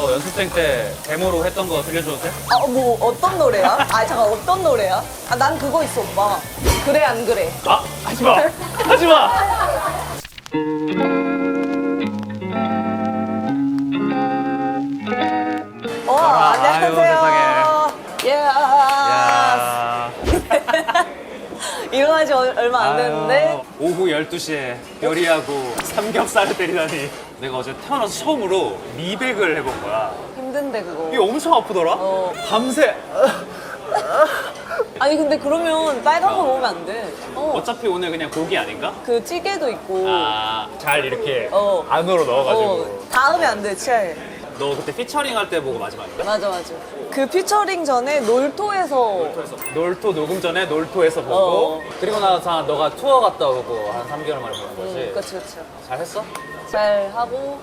너 연습생 때 데모로 했던 거 들려줘도 돼? 아, 뭐 어떤 노래야? 아, 잠깐 어떤 노래야? 아, 난 그거 있어, 오빠. 그래 안 그래? 아 하지 마 하지 마. 어, 아, 안녕하세요. 예. 야. 일어나지 얼- 얼마 안 됐는데. 오후 12시에 요리하고 삼겹살을 때리다니 내가 어제 태어나서 처음으로 미백을 해본 거야 힘든데 그거. 이게 엄청 아프더라? 어. 밤새 아니 근데 그러면 빨간 거 먹으면 안 돼. 어. 어차피 오늘 그냥 고기 아닌가? 그 찌개도 있고. 아 잘 이렇게 어. 안으로 넣어가지고 어, 닿으면 안 돼, 치아에. 너 그때 피처링 할 때 보고 마지막인가? 맞아, 맞아. 그 피처링 전에 놀토에서 그래서 놀토 녹음 전에 놀토에서 보고 어. 그리고 나서 너가 투어 갔다 오고 한 3개월 만에 보는 거지 음, 그치, 그치. 잘했어? 잘 하고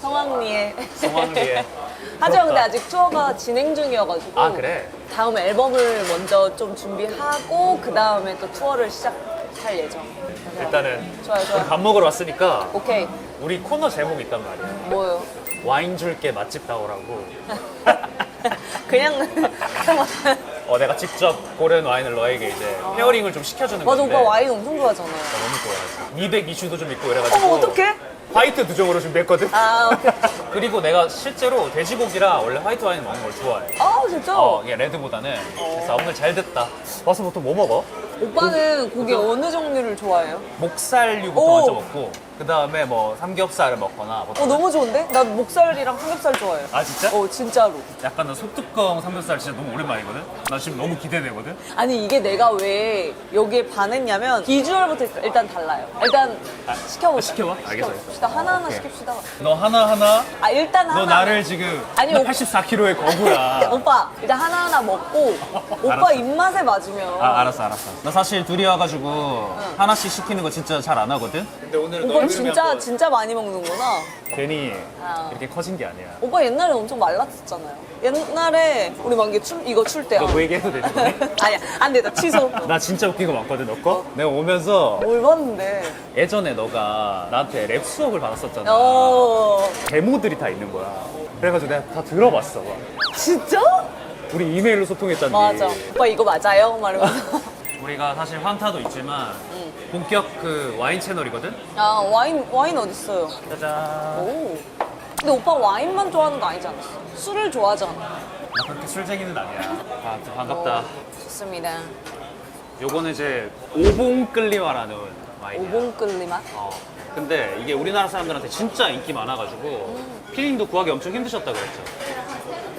성황리에. 성황리에. 하지만 근데 부럽다. 아직 투어가 진행 중이어가지고. 아 그래? 다음 앨범을 먼저 좀 준비하고 그 다음에 또 투어를 시작할 예정. 그래서 일단은 좋아요, 좋아요. 밥 먹으러 왔으니까 오케이. 우리 코너 제목이 있단 말이야 뭐요? 와인 줄게 맛집 다오라고 그냥 그냥 어, 내가 직접 고른 와인을 너에게 이제 페어링을 좀 시켜주는 맞아 건데 오빠 와인 엄청 좋아하잖아. 나 너무 좋아하지 미백 이슈도 좀 있고 이래가지고 어머 어떡해? 화이트 두 종으로 준비했거든 아 오케이. 그리고 내가 실제로 돼지고기랑 원래 화이트 와인 먹는 걸 좋아해 아 진짜? 어, 이게 레드보다는 그래서 오늘 잘 됐다 와서 보통 뭐 먹어? 오빠는 고기 어느 종류를 좋아해요? 목살류부터 오. 먼저 먹고 그 다음에 뭐 삼겹살을 먹거나 어 너무 좋은데? 난 목살이랑 삼겹살 좋아해요. 아 진짜? 어 진짜로. 약간 나 소뚜껑 삼겹살 진짜 너무 오랜만이거든? 나 지금 너무 기대되거든? 아니 이게 내가 왜 여기에 반했냐면 비주얼부터 일단 달라요. 일단 시켜보자. 시켜봐. 알겠어, 알겠어. 시켜봅시다. 하나하나 오케이. 시킵시다. 너 하나하나 아 일단 하나. 너 나를 지금 아니, 나 오빠- 84kg의 거구야 오빠 일단 하나하나 먹고 오빠 알았어. 입맛에 맞으면 아 알았어 알았어 나 사실 둘이 와가지고 하나씩 시키는 거 진짜 잘 안 하거든? 근데 오늘 오빠 진짜 진짜 많이 먹는구나. 괜히 아. 이렇게 커진 게 아니야 오빠 옛날에 엄청 말랐었잖아요. 옛날에 우리 막 이게 출 이거 출 때야. 너그 얘기 해도 되니? 아니야 안 돼, 나 취소. 나 진짜 웃긴 거 많거든 너 거? 내가 오면서 뭘 봤는데? 예전에 너가 나한테 랩 수업을 받았었잖아 어 데모들이 다 있는 거야 그래가지고 내가 다 들어봤어 막. 진짜? 우리 이메일로 소통했잖니 맞아. 오빠 이거 맞아요? 말하면서. 우리가 사실 환타도 있지만 본격 그 와인 채널이거든? 아 와인 와인 어디 있어요? 짜잔 오. 근데 오빠 와인만 좋아하는 거 않았어? 술을 좋아하잖아. 나 그렇게 술쟁이는 아니야 아, 반갑다 좋습니다. 요거는 이제 오봉끌리와라는 와인이야 오봉 끌리 맛? 어. 근데 이게 우리나라 사람들한테 진짜 인기 많아가지고 피디님도 구하기 엄청 힘드셨다 그랬죠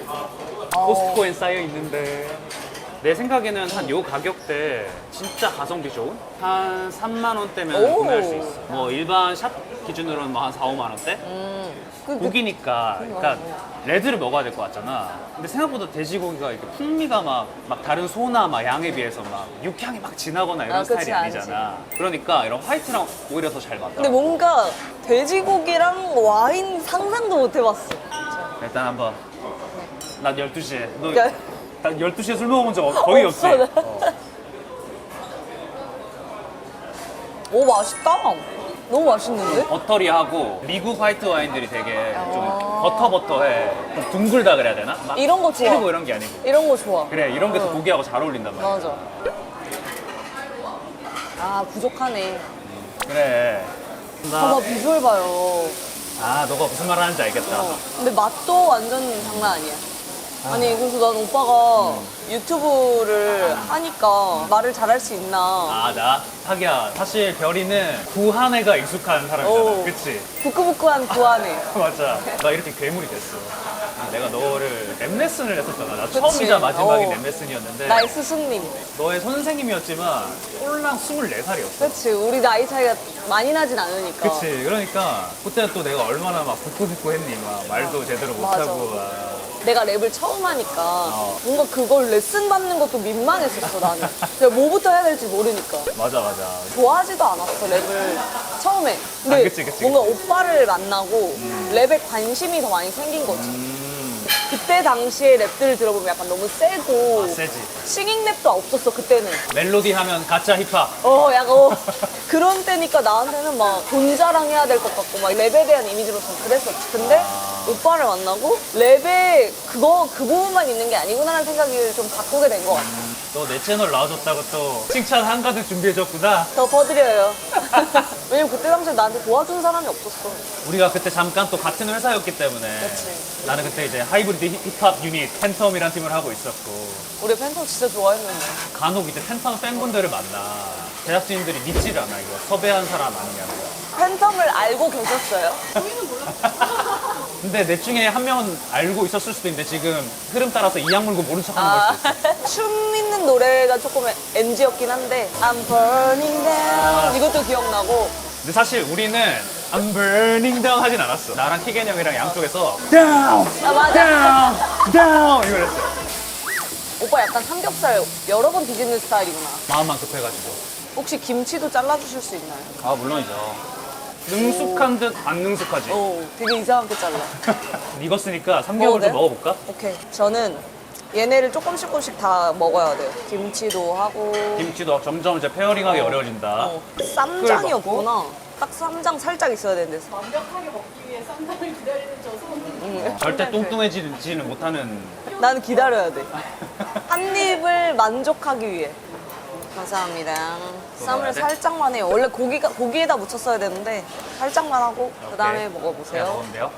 어. 코스트코엔 쌓여 있는데 내 생각에는 한 요 가격대 진짜 가성비 좋은 한 3만 원대면 오. 구매할 수 있어. 뭐 일반 샵 기준으로는 뭐 한 4, 5만 원대? 음. 그, 그, 고기니까 그러니까 레드를 먹어야 될 것 같잖아. 근데 생각보다 돼지고기가 이렇게 풍미가 막, 막 다른 소나 막 양에 비해서 막 육향이 막 진하거나 이런 아, 그치, 스타일이 아니잖아. 그러니까 이런 화이트랑 오히려 더 잘 맞다. 근데 뭔가 돼지고기랑 와인 상상도 못 해봤어. 일단 한번 나 12시에 너 야. 나 12시에 술 먹어본 적 거의 없지? 없어, 나. 어. 오 맛있다. 너무 맛있는데? 버터리하고 미국 화이트 와인들이 되게 좀 버터버터해 좀 둥글다 그래야 되나? 막 이런 거 좋아. 찌르고 이런 게 아니고 이런 거 좋아. 그래 이런 게더 어. 고기하고 잘 어울린단 말이야 맞아. 아 부족하네. 그래 봐봐 비주얼 봐요. 아 너가 무슨 말 하는지 알겠다 어. 근데 맛도 완전 장난 아니야. 아니 그래서 난 오빠가 유튜브를 하니까 말을 잘할 수 있나. 아나 자기야 사실 별이는 구한애가 익숙한 사람이잖아 오. 그치? 부끄부끄한 구안에. 맞아 나 이렇게 괴물이 됐어 내가 너를 랩 레슨을 했었잖아 나. 처음이자 마지막인 어. 랩 레슨이었는데 나의 스승님. 너의 선생님이었지만 꼴랑 24살이었어 그치 우리 나이 차이가 많이 나진 않으니까. 그치 그러니까 그때 또 내가 얼마나 막 부끄부끄 했니 막 말도 제대로 맞아. 못하고 막 내가 랩을 처음 하니까 어. 뭔가 그걸 레슨 받는 것도 민망했었어 나는. 내가 뭐부터 해야 될지 모르니까. 맞아 맞아 좋아하지도 않았어 랩을 처음에. 근데 아, 그치, 그치, 뭔가. 오빠를 만나고 랩에 관심이 더 많이 생긴 거지. 음, 그때 당시에 랩들을 들어보면 약간 너무 세고 아, 세지. 싱잉 랩도 없었어 그때는. 멜로디 하면 가짜 힙합. 어, 약간 어, 그런 때니까 나한테는 막 돈 자랑해야 될 것 같고 막 랩에 대한 이미지로서 그랬었지. 근데 오빠를 만나고 랩에 그거 그 부분만 있는 게 아니구나라는 생각을 좀 바꾸게 된 것 같아. 너 내 채널 나와줬다고 또 칭찬 한가득 준비해줬구나. 더 퍼드려요. 왜냐면 그때 당시에 나한테 도와준 사람이 없었어. 우리가 그때 잠깐 또 같은 회사였기 때문에 그치. 나는 그때 이제 하이브리드 힙- 힙합 유닛 팬텀이라는 팀을 하고 있었고 우리 팬텀 진짜 좋아했는데. 간혹 이제 팬텀 팬분들을 만나 제작진들이 믿질 않아 이거 섭외한 사람 아니냐고 팬텀을 알고 계셨어요? 근데 내 중에 한 명은 알고 있었을 수도 있는데 지금 흐름 따라서 이악 물고 모른 척하는 걸 아, 수도 있어 춤 있는 노래가 조금 NG였긴 한데 I'm burning down. 이것도 기억나고. 근데 사실 우리는 I'm burning down 하진 않았어. 나랑 키겐 형이랑 양쪽에서 down. 아 맞아. Down. Down. 이걸 했어. 오빠 약간 삼겹살 여러 번 뒤집는 스타일이구나. 마음만 급해가지고. 혹시 김치도 잘라주실 수 있나요? 아 물론이죠. 능숙한 듯 안 능숙하지. 오 되게 이상하게 잘라. 익었으니까 3개월 먹어도 좀? 먹어볼까? 오케이. 저는 얘네를 조금씩 조금씩 다 먹어야 돼요 김치도 하고 김치도 점점 이제 페어링하기 어 려워진다 어, 쌈장이 끓 먹고? 없구나 딱 쌈장 살짝 있어야 되는데 완벽하게 먹기 위해 쌈장을 기다리는 저 손은 절대 뚱뚱해지지는 못하는 나는 기다려야 돼. 한 입을 만족하기 위해. 감사합니다. 쌈을 돼? 살짝만 해요. 원래 고기가 고기에다 묻혔어야 되는데 살짝만 하고 그 다음에 오케이. 먹어보세요. 먹으면 돼요?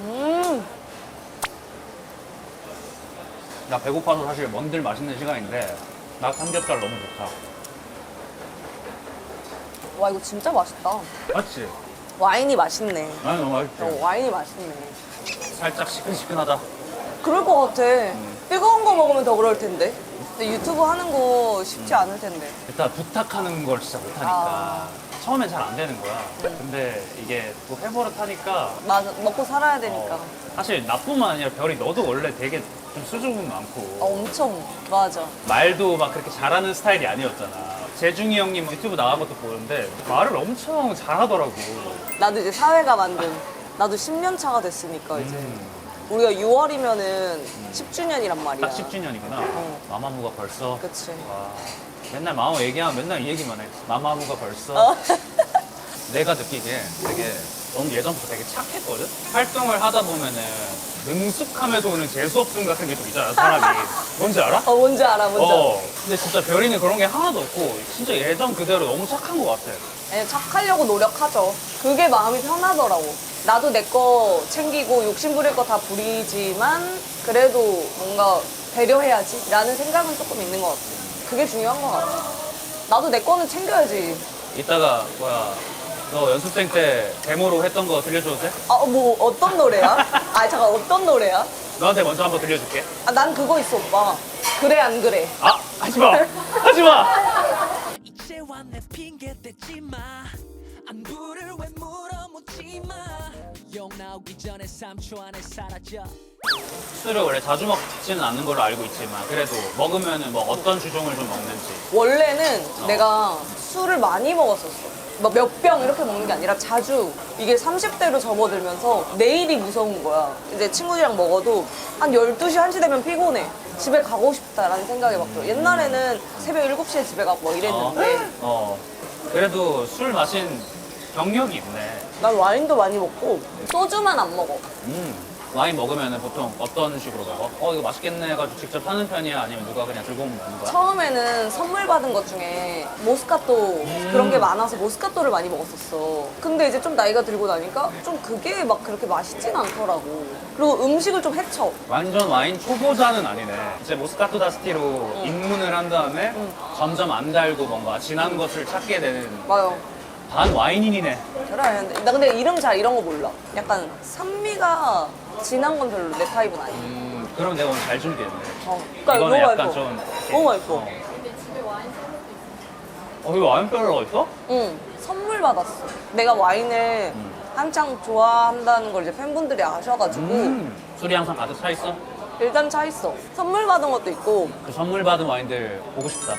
음, 나 배고파서 사실 뭔들 맛있는 시간인데 나 삼겹살 너무 좋다 와 이거 진짜 맛있다. 맞지? 와인이 맛있네. 아니 너무 맛있지 어, 와인이 맛있네. 살짝 시큰시큰하다 그럴 것 같아. 뜨거운 거 먹으면 더 그럴 텐데. 근데 유튜브 하는 거 쉽지 않을 텐데. 일단 부탁하는 걸 진짜 못하니까 아. 처음엔 잘 안 되는 거야 근데 이게 또 회버릇 하니까 맞아, 먹고 살아야 되니까. 어, 사실 나뿐만 아니라 별이 너도 원래 되게 좀 수줍음 많고 어, 엄청 맞아. 말도 막 그렇게 잘하는 스타일이 아니었잖아. 재중이 형님 유튜브 나간 것도 보는데 말을 엄청 잘하더라고. 나도 이제 사회가 만든 나도 10년 차가 됐으니까 이제 우리가 6월이면은 10주년이란 말이야. 딱 10주년이구나. 어. 마마무가 벌써. 그치. 와, 맨날 마마 얘기하면 맨날 이 얘기만 해. 마마무가 벌써. 어. 내가 느끼기에 되게 넌 예전부터 되게 착했거든? 활동을 하다 보면은 능숙함에서 오는 재수없음 같은 게 좀 있잖아, 사람이. 뭔지 알아? 어, 뭔지 알아, 뭔지 알아. 어. 근데 진짜 별이는 그런 게 하나도 없고 진짜 예전 그대로 너무 착한 것 같아. 예, 착하려고 노력하죠. 그게 마음이 편하더라고. 나도 내 거 챙기고 욕심 부릴 거 다 부리지만 그래도 뭔가 배려해야지 라는 생각은 조금 있는 것 같아. 그게 중요한 것 같아. 나도 내 거는 챙겨야지. 이따가 뭐야 너 연습생 때 데모로 했던 거 들려줘도 돼? 아, 뭐 어떤 노래야? 아, 잠깐 어떤 노래야? 너한테 먼저 한번 들려줄게. 아, 난 그거 있어, 오빠. 그래, 안 그래. 아 하지 마, 하지 마. 이제와 내 핑계 대지 마 안부를 왜 물어묻지 마 영 나오기 전에 3초 안에 사라져 술을 원래 자주 먹지는 않는 걸로 알고 있지만 그래도 먹으면은 뭐 어떤 주종을 좀 먹는지. 원래는 어. 내가 술을 많이 먹었었어. 뭐몇병 이렇게 먹는 게 아니라 자주 이게 30대로 접어들면서 내일이 무서운 거야. 이제 친구들이랑 먹어도 한 12시, 1시 되면 피곤해. 집에 가고 싶다라는 생각이 막 들어. 옛날에는 새벽 7시에 집에 가고 막 어, 이랬는데 어. 그래도 술 마신 경력이 있네. 난 와인도 많이 먹고 소주만 안 먹어. 음. 와인 먹으면은 보통 어떤 식으로 먹어? 어 이거 맛있겠네 해가지고 직접 하는 편이야? 아니면 누가 그냥 들고 오면 먹는 거야? 처음에는 선물 받은 것 중에 모스카토 그런 게 많아서 모스카토를 많리 먹었었어. 근데 이제 좀 나이가 들고 나니까 좀 그게 막 그렇게 맛있진 않더라고. 그리고 음식을 좀 해쳐. 완전 와인 초보자는 아니네. 이제 모스카토 다스티로 입문을 한 다음에 점점 안 달고 뭔가 진한 것을 찾게 되는 맞아. 반 와인인이네. 그래. 나 근데 이름 잘 이런 거 몰라. 약간 산미가 진한 건 별로 내 타입은 아니야. 음, 그럼 내가 오늘 잘 준비했네. 어. 그러니까 이거는 너무 약간 맛있어. 좀. 너무 맛있어. 어, 어 이거 와인 별로가 있어? 응. 선물 받았어. 내가 와인을 한창 좋아한다는 걸 이제 팬분들이 아셔가지고 음, 술이 항상 가득 차 있어? 일단 차 있어. 선물 받은 것도 있고. 그 선물 받은 와인들 보고 싶다.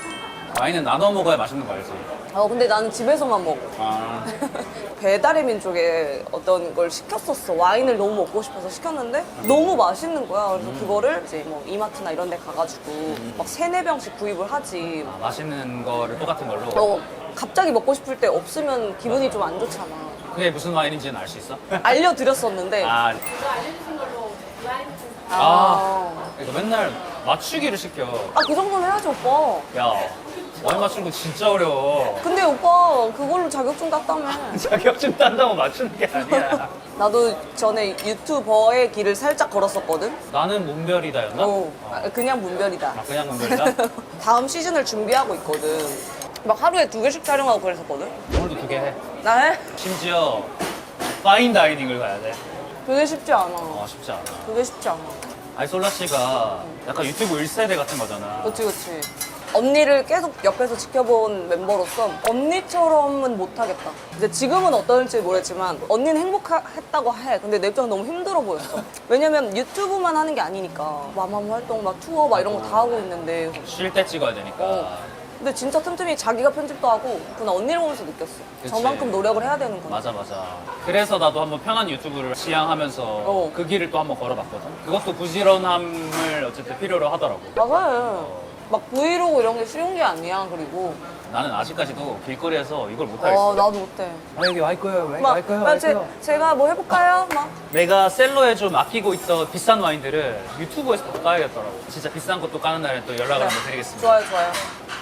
와인은 나눠 먹어야 맛있는 거 알지? 어 근데 나는 집에서만 먹어. 아, 배달의 민족에 어떤 걸 시켰었어. 와인을 너무 먹고 싶어서 시켰는데 너무 맛있는 거야. 그래서 그거를 이제 뭐 이마트나 이런 데 가가지고 막 세네 병씩 구입을 하지. 아, 맛있는 거를 똑같은 걸로. 어, 갑자기 먹고 싶을 때 없으면 기분이 좀 안 좋잖아. 그게 무슨 와인인지는 알 수 있어? 알려드렸었는데. 아, 이거 알려주신 걸로 블라인드 아. 맨날 맞추기를 시켜. 아, 그 정도는 해야지, 오빠. 야, 와인 맞추는 거 진짜 어려워. 근데 오빠, 그걸로 자격증 땄다며. 자격증 딴다고 맞추는 게 아니야. 나도 전에 유튜버의 길을 살짝 걸었었거든? 나는 문별이다였나? 어, 아, 그냥 문별이다. 아, 그냥 문별이다? 다음 시즌을 준비하고 있거든. 막 하루에 두 개씩 촬영하고 그랬었거든? 오늘도 두 개 해. 나 해? 심지어 파인 다이닝을 가야 돼. 그게 쉽지 않아. 어, 쉽지 않아. 그게 쉽지 않아. 아이솔라 씨가 약간 유튜브 1세대 같은 거잖아. 그치, 그치. 언니를 계속 옆에서 지켜본 멤버로서 언니처럼은 못하겠다. 이제 지금은 어떨지 모르겠지만 언니는 행복했다고 해. 근데 내 입장은 너무 힘들어 보였어. 왜냐면 유튜브만 하는 게 아니니까. 마마무 활동, 막 투어 막 이런 거 다 하고 있는데. 쉴 때 찍어야 되니까. 어. 근데 진짜 틈틈이 자기가 편집도 하고 그나 언니를 보면서 느꼈어. 그치. 저만큼 노력을 해야 되는구나. 맞아 맞아. 그래서 나도 한번 편한 유튜브를 지향하면서 어. 그 길을 또 한번 걸어봤거든. 그것도 부지런함을 어쨌든 필요로 하더라고. 맞아요. 막 브이로그 이런 게 쉬운 게 아니야. 그리고 나는 아직까지도 길거리에서 이걸 어 못하겠어. 나도 못해. 아, 여기 와 있고요. 왜 막, 와 있고요. 막 제, 제가 뭐 해볼까요? 막 내가 셀러에 좀 아끼고 있던 비싼 와인들을 유튜브에서 또 까야겠더라고. 진짜 비싼 것도 까는 날에 또 연락을 한번 드리겠습니다. 좋아요, 좋아요.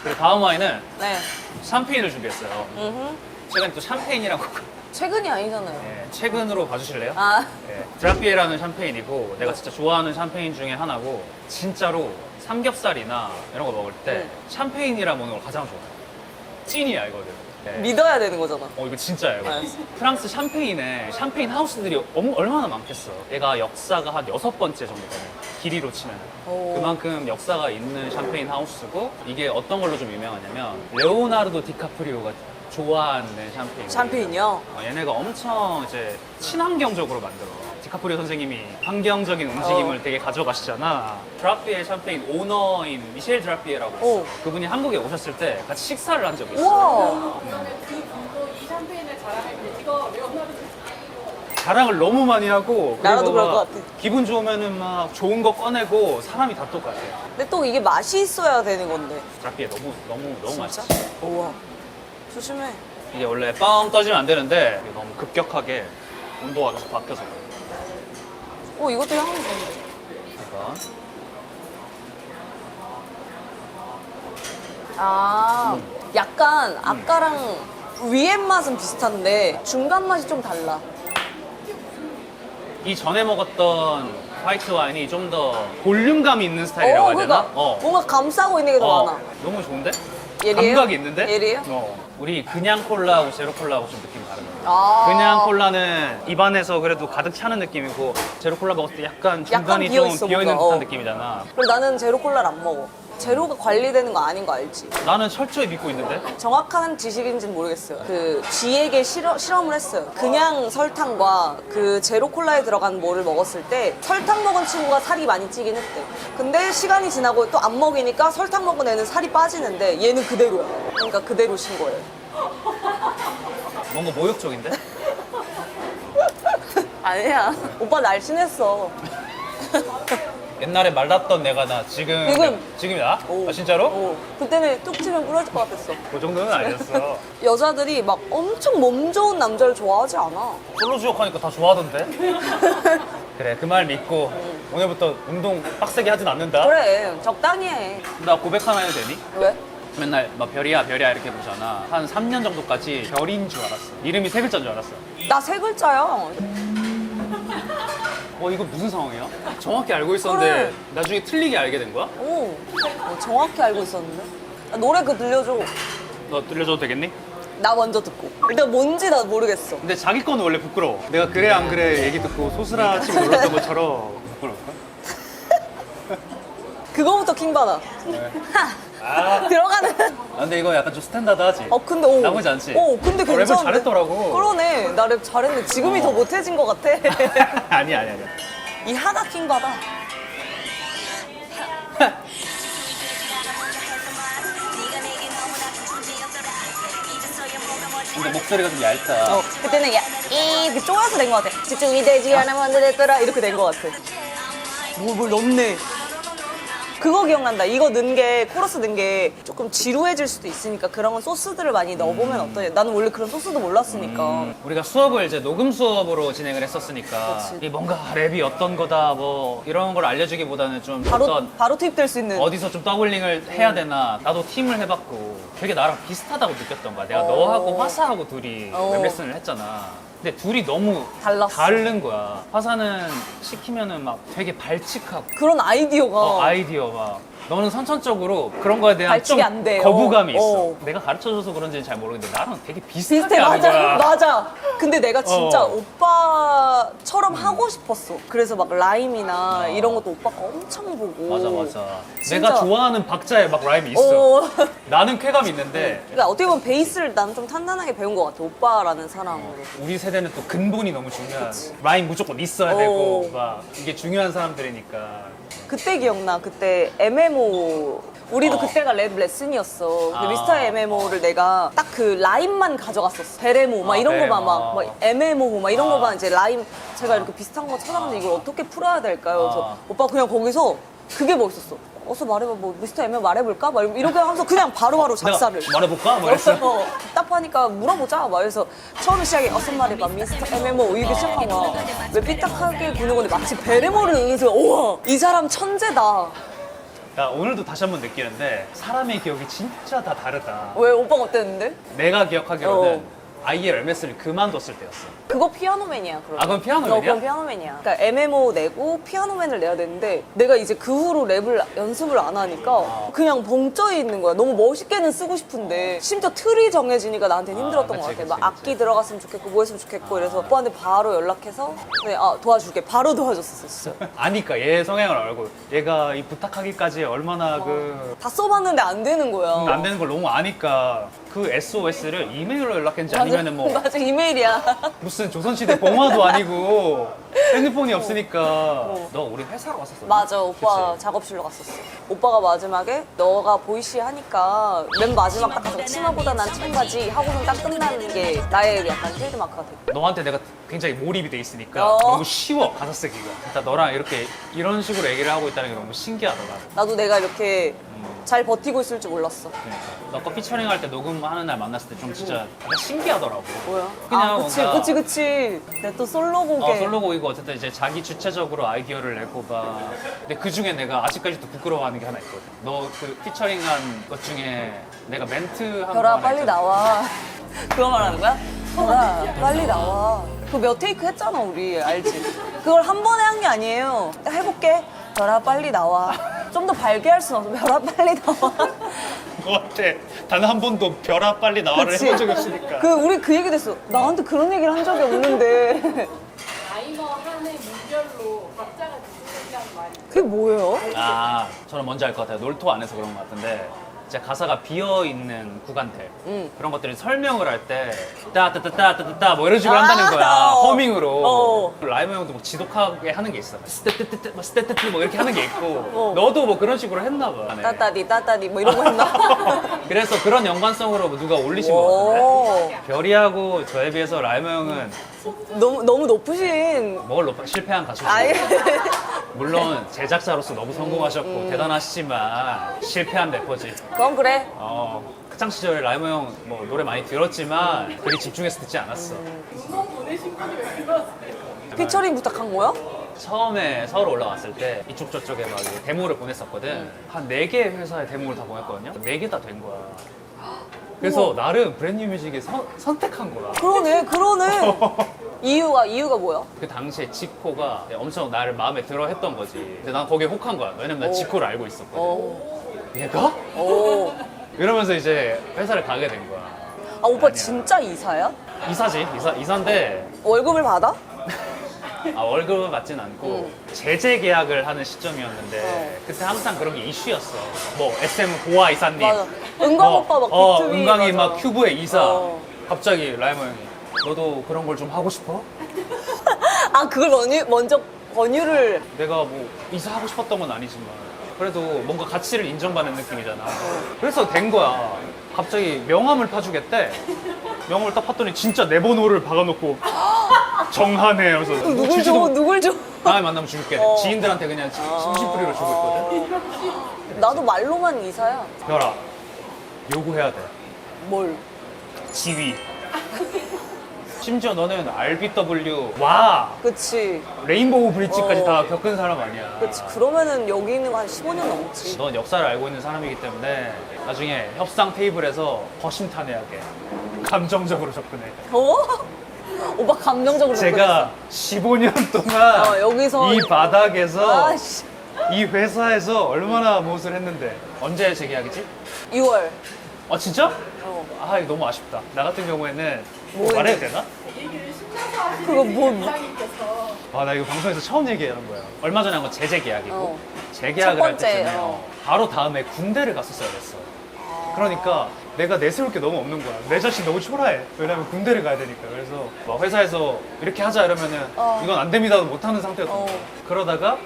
그리고 다음 와인은 네. 샴페인을 준비했어요. 음흠. 최근에 또 샴페인이라고 최근이 아니잖아요. 예, 최근으로 봐주실래요? 아, 예, 드라피에라는 샴페인이고 내가 진짜 좋아하는 샴페인 중에 하나고 진짜로 삼겹살이나 이런 거 먹을 때 응. 샴페인이랑 먹는 걸 가장 좋아해. 찐이야 이거는. 예. 믿어야 되는 거잖아. 어 이거 진짜예요. 이거. 알았어. 프랑스 샴페인에 샴페인 하우스들이 엄- 얼마나 많겠어. 얘가 역사가 한 여섯 번째 정도거든. 길이로 치면. 오. 그만큼 역사가 있는 샴페인 하우스고 이게 어떤 걸로 좀 유명하냐면 레오나르도 디카프리오가 좋아하는 샴페인. 샴페인이요? 어, 얘네가 엄청 이제 친환경적으로 만들어. 디카프리오 선생님이 환경적인 움직임을 어. 되게 가져가시잖아. 드라피에 샴페인 오너인 미셸 드라피에라고 있어. 오. 그분이 한국에 오셨을 때 같이 식사를 한 적이 있어. 우와. 그러면 그 분도 이 샴페인을 자랑했는데 이거 자랑을 너무 많이 하고 나라도 그럴 막것 같아. 기분 좋으면은 막 좋은 거 꺼내고 사람이 다 똑같아. 근데 또 이게 맛이 있어야 되는 건데. 드라피에 너무 너무 너무 맛있어. 우와. 조심해. 이게 원래 빵 떠지면 안 되는데 이게 너무 급격하게 온도가 계속 바뀌어서 그래. 오, 이것도 향이 좋은데. 잠깐. 아, 약간 아까랑 위에 맛은 비슷한데 중간 맛이 좀 달라. 이 전에 먹었던 화이트 와인이 좀 더 볼륨감이 있는 스타일이라고 해야 되나? 그러니까 뭔가 감싸고 있는 게 더 어, 많아. 너무 좋은데? 예리해요? 감각이 있는데? 예리해요? 어. 우리 그냥 콜라하고 제로 콜라하고 좀 다르네. 아. 그냥 콜라는 입안에서 그래도 가득 차는 느낌이고 제로 콜라 먹을 때 약간 중간이 비어있어, 좀 비어있는 뭔가. 듯한 어. 느낌이잖아. 그리고 나는 제로 콜라를 안 먹어. 제로가 관리되는 거 아닌 거 알지? 나는 철저히 믿고 있는데? 정확한 지식인지는 모르겠어요. 그 쥐에게 실험, 실험을 했어요. 그냥 설탕과 그 제로 콜라에 들어간 뭐를 먹었을 때 설탕 먹은 친구가 살이 많이 찌긴 했대. 근데 시간이 지나고 또 안 먹이니까 설탕 먹은 애는 살이 빠지는데 얘는 그대로야. 그러니까 그대로 신 거예요. 뭔가 모욕적인데? 아니야. 오빠 날씬했어. 옛날에 말랐던 내가 나 지금 지금. 지금이야? 오. 아 진짜로? 어. 그때는 뚝 치면 부러질 것 같았어. 그 정도는 아니었어. 여자들이 막 엄청 몸 좋은 남자를 좋아하지 않아. 솔로 주역하니까 다 좋아하던데? 그래 그 말 믿고 오늘부터 운동 빡세게 하진 않는다. 그래, 적당히 해. 나 고백 하나 해도 되니? 왜? 맨날 막 별이야 별이야 이렇게 부르잖아. 한 3년 정도까지 별인 줄 알았어. 이름이 세 글자인 줄 알았어. 나 세 글자야. 어 이거 무슨 상황이야? 정확히 알고 있었는데 그래. 나중에 틀리게 알게 된 거야? 오, 어, 정확히 알고 있었는데. 아, 노래 그 들려줘. 너 들려줘도 되겠니? 나 먼저 듣고. 일단 뭔지 나 모르겠어. 근데 자기 거는 원래 부끄러워. 내가 그래 안 그래 얘기 듣고 소스라 치고 놀랐던 것처럼 부끄러울까? 그거부터 킹받아. 아, 들어가는. 아, 근데 이거 약간 좀 스탠다드 하지? 어, 근데 오. 나쁘지 않지? 어, 근데 어, 랩을 괜찮은데. 잘했더라고. 그러네. 나 랩 잘했네. 지금이 더 못해진 것 같아. 아니 아니 아니. 이 이제서야 뭐가 뭔지 근데 목소리가 좀 얇다. 어, 그때는 야, 이 이렇게 쪼여서 된 것 같아. 집중이 되지 않으면 안 되더라 이렇게 된 것 같아. 뭘, 뭘 넣네. 그거 기억난다. 이거 넣은 게 코러스 넣은 게 조금 지루해질 수도 있으니까 그런 건 소스들을 많이 넣어보면 어떠냐. 나는 원래 그런 소스도 몰랐으니까. 음, 우리가 수업을 이제 녹음 수업으로 진행을 했었으니까. 이 뭔가 랩이 어떤 거다 뭐 이런 걸 알려주기보다는 좀 바로 어떤 바로 투입될 수 있는. 어디서 좀 더블링을 해야 되나 나도 팀을 해봤고 되게 나랑 비슷하다고 느꼈던 거야 내가 어. 너하고 화사하고 둘이 어. 웹 레슨을 했잖아 근데 둘이 너무 달랐어. 다른 거야 화사는 시키면은 막 되게 발칙하고 그런 아이디어가. 어, 아이디어 막 너는 선천적으로 그런 거에 대한 좀안 돼요. 거부감이 있어 어. 내가 가르쳐줘서 그런지는 잘 모르겠는데 나랑 되게 비슷하게 비슷해 하는 맞아 거야 맞아 근데 내가 진짜 어. 음. 오빠처럼 하고 싶었어 그래서 막 라임이나 어. 이런 것도 오빠가 엄청 보고 맞아 맞아 진짜. 내가 좋아하는 박자에 막 라임이 있어 어. 나는 쾌감이 있는데 그러니까 어떻게 보면 베이스를 나는 좀 탄탄하게 배운 것 같아 오빠라는 사람으로 우리 세대는 또 근본이 너무 중요한 라임 무조건 있어야 어. 되고 막 이게 중요한 사람들이니까 그때 기억나 그때 MMO 우리도 어. 그때가 랩 레슨이었어 근데 아. 미스터 MMO를 내가 딱 그 라임만 가져갔었어 베레모 막 아, 이런 베레모. 거만 막, 막 MMO 막 이런 아. 거만 이제 라임 제가 이렇게 비슷한 거 찾아봤는데 이걸 어떻게 풀어야 될까요? 그래서 아. 오빠 그냥 거기서 그게 멋있었어 어서 말해봐 뭐 미스터 MM 말해볼까? 막 이렇게 하면서 그냥 바로바로 작사를 내가 말해볼까? 뭐 이랬어 어, 답답하니까 물어보자 막 그래서 처음에 시작이 어서 말해봐 미스터 MMO 이렇게 거야 왜 삐딱하게 구는 건데 마치 베레모를 응해서 우와 이 사람 천재다 야 오늘도 다시 한번 느끼는데 사람의 기억이 진짜 다 다르다 왜 오빠가 어땠는데? 내가 기억하기로는 어. IEL MS를 그만뒀을 때였어 그거 피아노맨이야 그럼. 아, 그건 피아노맨이야? 어, 그건 피아노맨이야 그러니까 MMO 내고 피아노맨을 내야 되는데 내가 이제 그 후로 랩을 연습을 안 하니까 아. 그냥 벙쪄 있는 거야 너무 멋있게는 쓰고 싶은데 심지어 틀이 정해지니까 나한테 는 아, 힘들었던 그치, 것 같아 그치, 막 그치. 악기 들어갔으면 좋겠고 뭐 했으면 좋겠고 이래서 오빠한테 바로 연락해서 네, 아 도와줄게 바로 도와줬었어 진짜 아니까 얘 성향을 알고 얘가 이 부탁하기까지 얼마나 그 다 써봤는데 안 되는 거야 안 되는 걸 너무 아니까 그 SOS를 이메일로 연락했는지 맞아. 아니면 은뭐 맞아 이메일이야. 무슨 조선시대 봉화도 아니고 핸드폰이 없으니까. 너 우리 회사로 왔었어. 맞아 오빠 그치? 작업실로 갔었어. 오빠가 마지막에 너가 보이시 하니까 맨 마지막 딱 가서 치마보다 난 청바지 하고는 딱 끝나는 게 나의 약간 필드마크가 됐고 너한테 내가 굉장히 몰입이 돼 있으니까 어. 너무 쉬워 가사 쓰기가. 일단 너랑 이렇게 이런 식으로 얘기를 하고 있다는 게 너무 신기하더라 나도 내가 이렇게 잘 버티고 있을 줄 몰랐어. 그러니까. 너거 피처링 할 때 녹음하는 날 만났을 때 좀 진짜 약간 신기하더라고. 뭐야? 그냥 아 그치 뭔가 그치 그치. 내가 또 솔로곡에 어, 솔로곡이고 어쨌든 이제 자기 주체적으로 아이디어를 내고 봐. 근데 그 중에 내가 아직까지도 부끄러워하는 게 하나 있거든. 너 그 피처링한 것 중에 내가 멘트 한거 별아 빨리. 나와 그거 말하는 거야? 별아 빨리 나와 그거 몇 테이크 했잖아 우리 알지? 그걸 한 번에 한 게 아니에요 해볼게 별아 빨리 나와 좀더 발게 할 순 없어 별아 빨리 나와 너한테 단 한 번도 별아 빨리 나와를 그치? 해본 적이 없으니까. 그 우리 그 얘기 됐어 나한테 그런 얘기를 한 적이 없는데 아이머 한해 물별로 각자가 말이 그게 뭐예요? 아, 저는 뭔지 알 것 같아요. 놀토 안에서 그런 것 같은데. 이제 가사가 비어 있는 구간들 음. 그런 것들을 설명을 할 때 따따따따따따 뭐 이런 식으로 한다는 거야 아, 어. 허밍으로 어. 라이브 형도 뭐 지독하게 하는 게 있어 스테테테테 뭐 스테테테 뭐 이렇게 하는 게 있고 어. 너도 뭐 그런 식으로 했나 봐 네. 따따디 따따디 뭐 이런 거 했나? 그래서 그런 연관성으로 뭐 누가 올리신 것 같은데 오, 별이하고 저에 비해서 라이브 형은 너무 너무 높으신 뭘 높아 실패한 가수죠 아예 물론 제작자로서 너무 성공하셨고 음. 대단하시지만 실패한 래퍼지. 그건 그래. 어, 크창 시절에 라이브 형뭐 노래 많이 들었지만 그리 집중해서 듣지 않았어? 피처링 부탁한 거야? 처음에 서울 올라왔을 때 이쪽 저쪽에 막 데모를 보냈었거든. 한 네 개 회사에 데모를 다 보냈거든요. 네 개 다 된 거야. 그래서 나름 브랜뉴 뮤직에 선, 선택한 거야. 그러네 그러네 이유가 이유가 뭐야? 그 당시에 지코가 엄청 나를 마음에 들어 했던 거지 근데 난 거기에 혹한 거야 왜냐면 난 오. 지코를 알고 있었거든 어. 얘가? 오. 이러면서 이제 회사를 가게 된 거야 아 오빠 아니야. 진짜 이사야? 이사지 이사, 이사인데 월급을 받아? 아, 월급은 받진 않고 제재 계약을 하는 시점이었는데 어. 그때 항상 그런 게 이슈였어. 뭐 SM 고아 이사님. 맞아. 은광 뭐, 오빠 막 어, B2B 은광이 맞아. 막 큐브의 이사. 어. 갑자기 라이머 형이 너도 그런 걸 좀 하고 싶어? 아 그걸 먼저, 먼저 권유를 내가 뭐 이사하고 싶었던 건 아니지만 그래도 뭔가 가치를 인정받는 느낌이잖아. 어. 그래서 된 거야. 갑자기 명함을 파주겠대. 명함을 딱 봤더니 진짜 내 번호를 박아놓고 정하네 그래서 누굴 줘? 누굴 줘? 다음에 만나면 줄게 어. 지인들한테 그냥 심심풀이로 주고 있거든 나도 말로만 이사야. 별아 요구해야 돼 뭘? 지위 심지어 너는 RBW 와 그치. 레인보우 브릿지까지 어. 다 겪은 사람 아니야 그치. 그러면은 여기 있는 거 한 15년 넘지. 넌 역사를 알고 있는 사람이기 때문에 나중에 협상 테이블에서 허심탄회하게 감정적으로 접근해 어? 오빠 감정적으로 제가 15년 동안 어, 여기서- 이 바닥에서 아씨. 이 회사에서 얼마나 무엇을 했는데 언제 재계약이지? 6월. 아 진짜? 어. 아 이거 너무 아쉽다 나 같은 경우에는 뭐 말해도 되나? 얘기를 신나서 하시는 그거 뭐- 이사님께서 아나 이거 방송에서 처음 얘기하는 거야 얼마 전에 한 건 재재 계약이고 어. 재계약을 첫 할 번째, 때쯤에 어. 바로 다음에 군대를 갔었어야 됐어 그러니까 내가 내세울 게 너무 없는 거야 내 자신 너무 초라해 왜냐면 군대를 가야 되니까 그래서 막 회사에서 이렇게 하자 이러면은 어. 이건 안 됩니다 못하는 상태였던 어. 거야 그러다가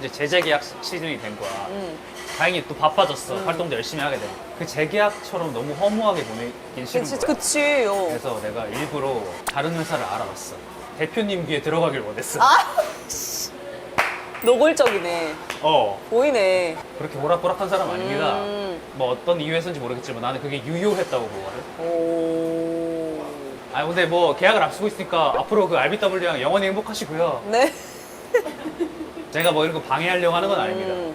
이제 재재 계약 시즌이 된 거야 응. 다행히 또 바빠졌어 음. 활동도 열심히 하게 되고 그 재계약처럼 너무 허무하게 보내긴 싫은 그치. 거야 그치. 어. 그래서 내가 일부러 다른 회사를 알아봤어 대표님 귀에 들어가길 원했어 아, 씨. 노골적이네. 어 보이네. 그렇게 오락부락한 사람 아닙니다 음. 뭐 어떤 이유에서인지 모르겠지만 나는 그게 유효했다고 보거든 오. 아 근데 뭐 계약을 앞두고 있으니까 앞으로 그 RBW랑 영원히 행복하시고요 네. 제가 뭐 이런 거 방해하려고 하는 건 아닙니다 음.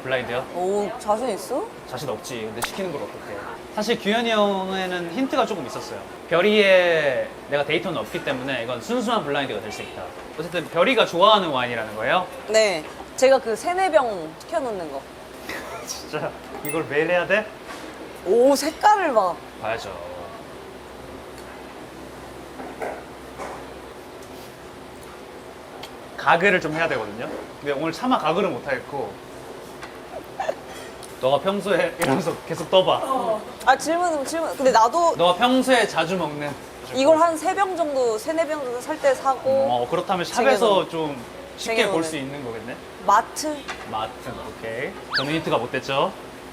아 블라인드요? 오, 자신 있어? 자신 없지 근데 시키는 걸 어떡해 사실 규현이 형에는 힌트가 조금 있었어요 별이에 내가 데이터는 없기 때문에 이건 순수한 블라인드가 될 수 있다 어쨌든 별이가 좋아하는 와인이라는 거예요 네. 제가 그 세네 병 시켜놓는 거. 진짜 이걸 매일 해야 돼? 오, 색깔을 봐. 봐야죠 가글을 좀 해야 되거든요 근데 오늘 차마 가글은 못하겠고 너가 평소에 이러면서 계속 떠봐 아, 질문, 질문. 근데 나도 너가 평소에 자주 먹는 이걸 한 세 병 정도, 세네 병 정도 살 때 사고, 어, 그렇다면 샵에서 좀 쉽게 쟁여놓은- 볼수 있는 거겠네 마트. 마트 오케이 저는 힌트가 못 됐죠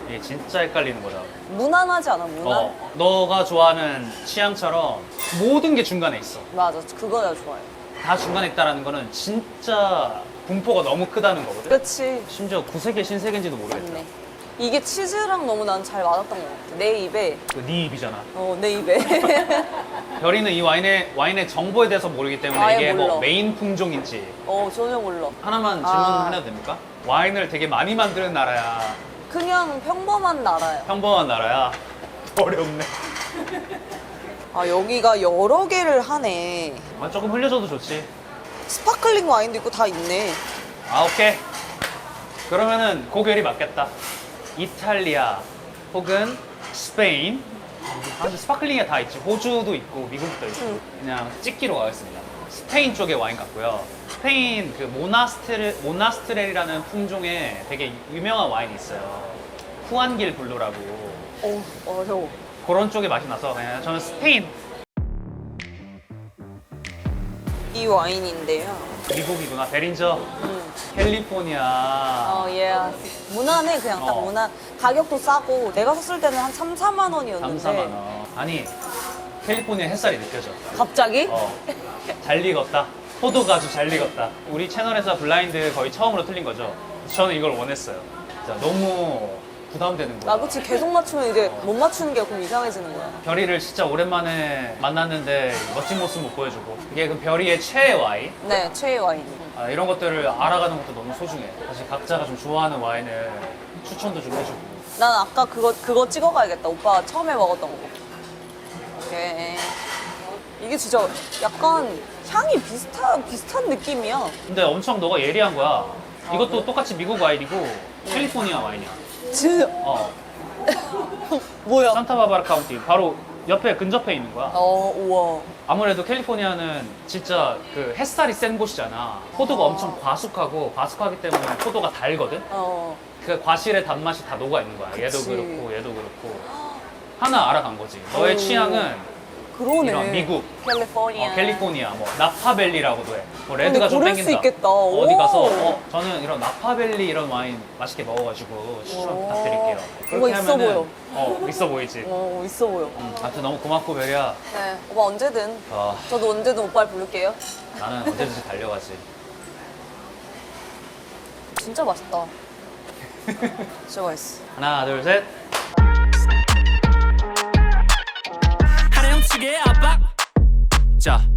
이게 진짜 헷갈리는 거다 무난하지 않아, 무난? 어, 너가 좋아하는 취향처럼 모든 게 중간에 있어 맞아, 그거 내가 좋아해. 다 중간에 있다라는 거는 진짜 분포가 너무 크다는 거거든. 그치. 심지어 구세계 신세계인지도 모르겠다. 맞네. 이게 치즈랑 너무 난 잘 맞았던 것 같아. 내 입에. 그네 입이잖아. 어, 내 입에. 별이는 이 와인의 와인의 정보에 대해서 모르기 때문에 아예 이게 뭐 몰라. 메인 품종인지 어, 전혀 몰라. 하나만 질문 아. 하나 됩니까? 와인을 되게 많이 만드는 나라야. 그냥 평범한 나라야. 평범한 나라야. 어렵네. 아, 여기가 여러 개를 하네. 아, 조금 흘려줘도 좋지. 스파클링 와인도 있고 다 있네. 아 오케이. 그러면은 고결이 맞겠다. 이탈리아 혹은 스페인. 아, 근데 스파클링에 다 있지. 호주도 있고 미국도 있고. 응. 그냥 찍기로 가겠습니다. 스페인 쪽의 와인 같고요. 스페인 그 모나스트레 모나스트렐이라는 품종의 되게 유명한 와인이 있어요. 후안길 블루라고. 어, 어려워. 그런 쪽의 맛이 나서 그냥 저는 스페인 이 와인인데요. 미국이구나 베린저 음. 캘리포니아 어, 예. 무난해, 그냥 딱 어. 무난. 가격도 싸고, 내가 샀을 때는 한 3, 4만 원이었는데. 3, 4만 원. 아니 캘리포니아 햇살이 느껴져. 갑자기? 어, 잘 익었다. 포도가 아주 잘 익었다. 우리 채널에서 블라인드 거의 처음으로 틀린 거죠. 저는 이걸 원했어요. 진짜 너무 부담되는 거야. 나 그치, 계속 맞추면 이제 못 맞추는 게 그럼 이상해지는 거야. 별이를 진짜 오랜만에 만났는데 멋진 모습 못 보여주고 이게 그 별이의 최애 와인 네, 최애 와인. 아, 이런 것들을 알아가는 것도 너무 소중해. 사실 각자가 좀 좋아하는 와인을 추천도 좀 해주고. 난 아까 그거, 그거 찍어가야겠다. 오빠가 처음에 먹었던 거. 오케이. 이게 진짜 약간 향이 비슷한, 비슷한 느낌이야. 근데 엄청 너가 예리한 거야. 이것도 그래? 똑같이 미국 와인이고 캘리포니아 와인이야. 진짜. 어. 뭐야? 산타바바라 카운티 바로 옆에 근접해 있는 거야. 어, 우와. 아무래도 캘리포니아는 진짜 그 햇살이 센 곳이잖아. 포도가 아. 엄청 과숙하고 과숙하기 때문에 포도가 달거든. 어. 그 과실의 단맛이 다 녹아 있는 거야. 얘도 그치. 그렇고 얘도 그렇고 하나 알아간 거지. 너의 오. 취향은 그러네. 이런 미국 캘리포니아. 어, 캘리포니아, 뭐 나파밸리라고도 해. 뭐 레드가 좀 고를 땡긴다. 수 있겠다. 어디 오. 가서 어, 저는 이런 나파밸리 이런 와인 맛있게 먹어가지고 추천 오. 부탁드릴게요. 뭔가 있어 보여. 어, 있어 보이지. 어, 있어 보여. 음, 아무튼 너무 고맙고 별이야. 네, 오빠 언제든. 어, 저도 언제든 오빠를 부를게요. 나는 언제든지 달려가지. 진짜 맛있다. 진짜 맛있어. 하나, 둘, 셋. 하나 형측의 압박 자